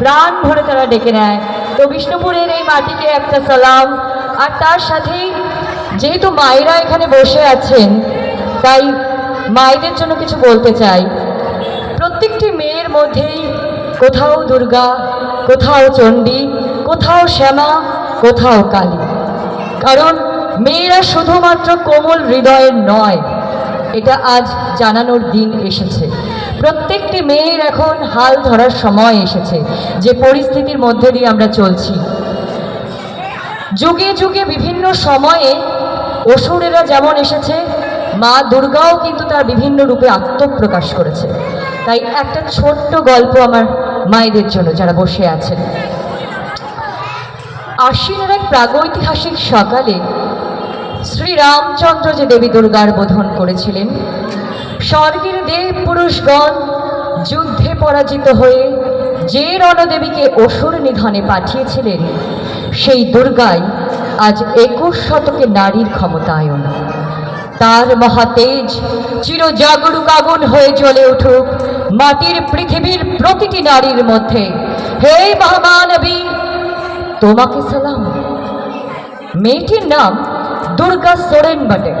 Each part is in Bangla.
প্রাণ ভরে তারা ডেকে নেয়। তো বিষ্ণুপুরের এই মাটিকে একটা সালাম। আর তার সাথেই যেহেতু মায়েরা এখানে বসে আছেন, তাই মায়েদের জন্য কিছু বলতে চাই। প্রত্যেকটি মেয়ের মধ্যেই কোথাও দুর্গা, কোথাও চণ্ডী, কোথাও শ্যামা, কোথাও কালী। কারণ মেয়েরা শুধুমাত্র কোমল হৃদয়ের নয়, এটা আজ জানানোর দিন এসেছে। প্রত্যেকটি মেয়ের এখন হাল ধরার সময় এসেছে, যে পরিস্থিতির মধ্যে দিয়ে আমরা চলছি। যুগে যুগে বিভিন্ন সময়ে অসুরেরা যেমন এসেছে, মা দুর্গাও কিন্তু তার বিভিন্ন রূপে আত্মপ্রকাশ করেছে। তাই একটা ছোট্ট গল্প আমার মায়েদের জন্য, যারা বসে আছেন। আশ্বিনের এক প্রাগৈতিহাসিক সকালে শ্রীরামচন্দ্র যে দেবী দুর্গার বোধন করেছিলেন স্বর্গের দেব পুরুষগণ, যুদ্ধে পরাজিত হয়ে যে রণদেবীকে অসুর নিধনে পাঠিয়েছিলেন, সেই দুর্গাই আজ একুশ শতকে নারীর ক্ষমতায়ন। তার মহাতেজ চির জাগরুক আগুন হয়ে জ্বলে উঠুক মাটির পৃথিবীর প্রতিটি নারীর মধ্যে। হে মহামানবী, তোমাকে সালাম। মেয়েটির নাম দুর্গা সোরেন বাটেক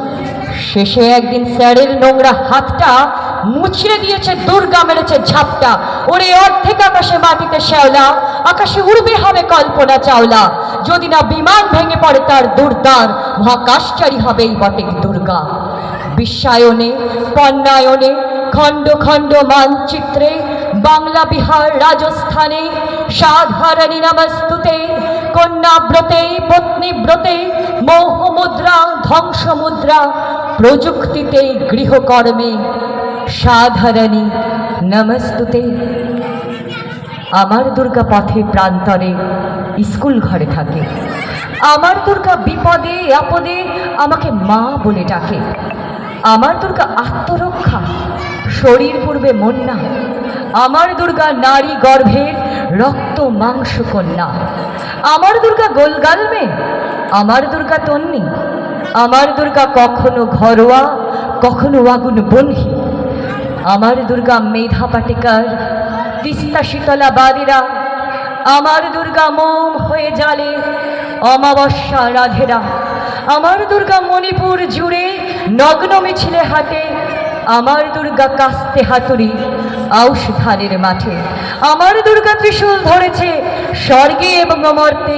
শেষে একদিন স্যারের নোংরা হাতটা মুছড়ে দিয়েছে, দুর্গা মেরেছে ঝাপটা। ওরে অর্ধেক আকাশে মাটিতে শ্যাওলা, আকাশে উড়বে হবে কল্পনা চাওলা। যদি না বিমান ভেঙে পড়ে তার দুর্দার মহাকাশচারী হবে এই বটে দুর্গা। বিশ্বায়নে, পণ্যায়নে, খণ্ড খণ্ড মানচিত্রে, বাংলা বিহার রাজস্থানে, সাধারণী নমস্তুতে কন্যাব্রতে পত্নীব্রতে, মোহমুদ্রা, ধ্বংসমুদ্রা প্রযুক্তিতে গৃহকর্মে সাধারণী। নমস্তুতে। আমার দুর্গা পথে প্রান্তরে স্কুল ঘরে থাকে। আমার দুর্গা বিপদে, আপদে আমাকে মা বলে ডাকে। আমার দুর্গা আত্মরক্ষা, শরীর পূর্বে মন না আমার দুর্গা নারী গর্ভের রক্ত মাংস কন্যা। আমার দুর্গা গোলগালমে, আমার দুর্গা তন্নি। আমার দুর্গা কখনো ঘরোয়া, কখনো আগুন বনহি আমার দুর্গা মেধা পাটিকার, তিস্তা শীতলা বাদিরা। আমার দুর্গা মোম হয়ে জালে অমাবস্যা রাধেরা। আমার দুর্গা মণিপুর জুড়ে নগ্ন মিছিলে হাতে আমার দুর্গা কাস্তে হাতুড়ি আউশ ধানের মাঠে। আমার দুর্গা ত্রিশূল ধরেছে স্বর্গে এবং অমর্তে।